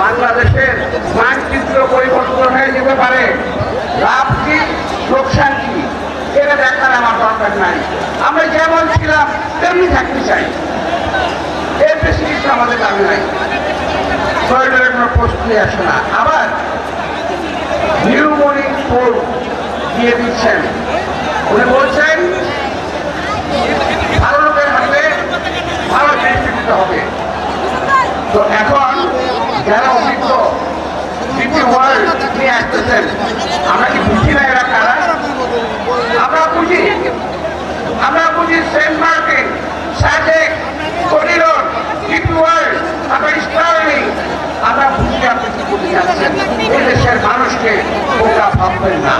বাংলাদেশের মানচিত্র পরিবর্তন হয়ে যেতে পারে। লাভ কি লোকসান কি? এটা দেখার আমার দরকার নাই। আমরা যেমন ছিলাম, তেমনি থাকতে চাই। এর বেশি কিছু আমাদের দাবি নাই। করিডোরের কোনো প্রস্তুতি আসে না। আবার নিউ মর্নিং পোল দিয়ে দিচ্ছেন। উনি বলছেন ডিপি ওয়ার্ল্ড নিয়ে আসতেছেন আমরা কি বুঝি না এরা কারা? আমরা বুঝি। আমরা বুঝি Saint Martin, Sajek corridor DP World আমরা স্টার্লিং। আমরা বুঝি আপনি কি যাচ্ছেন এই দেশের মানুষকে বোকা ভাববেন না।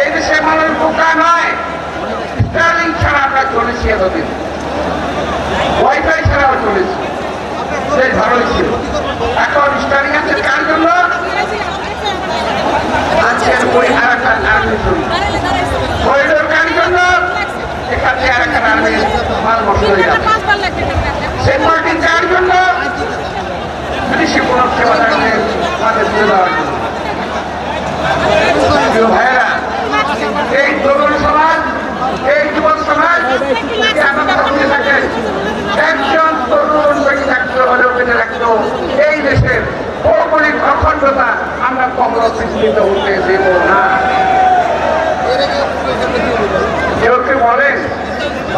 এই দেশের মানুষ বোকা নয়। স্টার্লিং ছাড়া আমরা চলেছি এতদিন। ওয়াইফাই ছাড়াও চলেছি। সে ভালোই ছিল এখন স্টার্লিং আছে কার জন্য? আজকের ওই আরাকান আর্মির জন্য করিডোর কার জন্য? এখান থেকে আর একটা মাল বসে হয়ে যাবে। মার্টিন কার জন্য? কৃষি কোনো সেবা থাকলে তাদের তুলে দেওয়ার জন্য প্রিয় ভাইয়েরা এই তরুণ সমাজ এই যুবক সমাজ যদি আমার কথা বুঝে থাকে একজন তরুণ বেঁচে থাকতে হলেও বেঁচে থাকতো এই দেশের ভৌগোলিক অখণ্ডতা আমরা পৃথিবীতে উঠতে দেব না কেউ কেউ বলেন,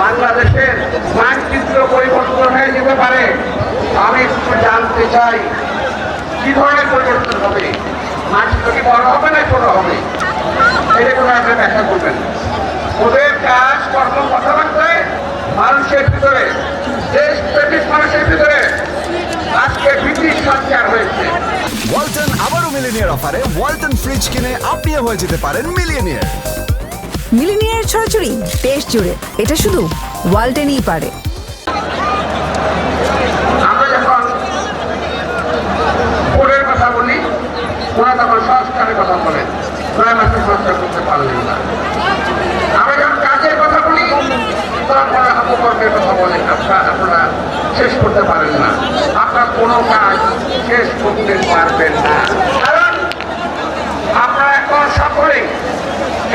বাংলাদেশের মানচিত্র পরিবর্তন হয়ে যেতে পারে? আমি একটু জানতে চাই। কি ধরনের পরিবর্তন হবে? মানচিত্র কি বড় হবে না ছোট হবে? এটা কোনো একটা ব্যাখ্যা করবেন। ওদের কাজ, কর্ম, কথাবার্তায় মানুষের ভিতরে, দেশ প্রেমিক মানুষের ভিতরে আজকে ব্রিটিশ সঞ্চার হয়েছে। মিলিনিয়ার অফারে ওয়ালটন ফ্রিজ কিনে আপনিও হয়ে যেতে পারেন মিলিয়নিয়ার মিলিনিয়ার ছড়াছড়ি দেশ জুড়ে এটা শুধু ওয়ালটেনই পারে। আমরা যখন কথা বলি ওরা তখন সংস্কারের কথা বলেন নয় মাসে সংস্কার করতে পারলেন না। আমরা যখন কাজের কথা বলি তখন ওরা অপকর্মের কথা বলেন আপনারা আপনারা শেষ করতে পারেন না। আপনার কোনো কাজ শেষ করতে পারবেন না। কারণ আপনারা এখন সকলে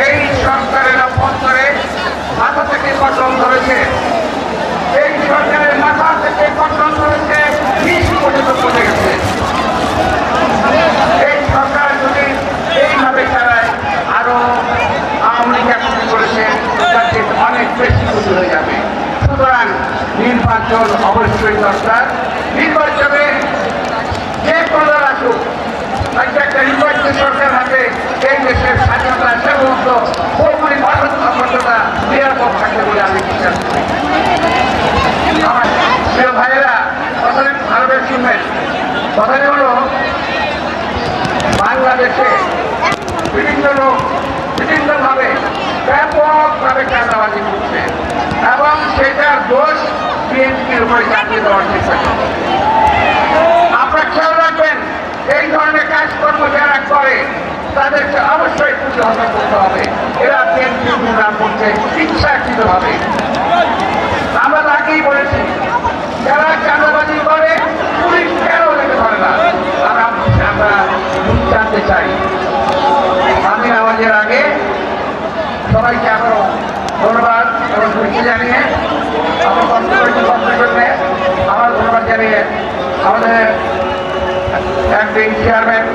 এই সরকারের অভ্যন্তরে মাথা থেকে কটন ধরেছে। এই সরকারের মাথা থেকে কটন ধরেছে বিষ পর্যন্ত পড়ে গেছে। এই সরকার যদি এইভাবে চালায়, আরও লীগ এখন করেছে অনেক বেশি ক্ষতি হয়ে যাবে। সুতরাং নির্বাচন অবশ্যই দরকার নির্বাচনে যে কোনো আসুক আজকে নির্বাচিত সরকার হাতে এই দেশের স্বাধীনতা সেবন্ত ভৌগোলিক অখণ্ডতা নিরাপদ থাকবে বলে আমি বিশ্বাস করি। ভাইয়েরা কথাটা ভালোভাবে শুনবেন কথাটা হলো বাংলাদেশে বিভিন্ন লোক বিভিন্নভাবে ব্যাপকভাবে চাঁদাবাজি করছে এবং সেটার দোষ বিএনপির উপরে চাপিয়ে দেওয়ার চেষ্টা করছে আপনারা খেয়াল রাখবেন এই ধরনের কাজকর্ম যারা করে, তাদেরকে অবশ্যই প্রতিহত করতে হবে। এরা বিএনপি গুণা করছে ইচ্ছাকৃত ভাবে আমরা তাকেই বলেছি, যারা চাঁদাবাজি করে, পুলিশ কেন লেগে ধরে না? আমরা আমরা জানতে চাই। আমি আমাদের আগে সবাইকে আবারও ধন্যবাদ এবং খুশি জানিয়ে, আমার আমার ধন্যবাদ জানিয়ে আমাদের একদিন চেয়ারম্যান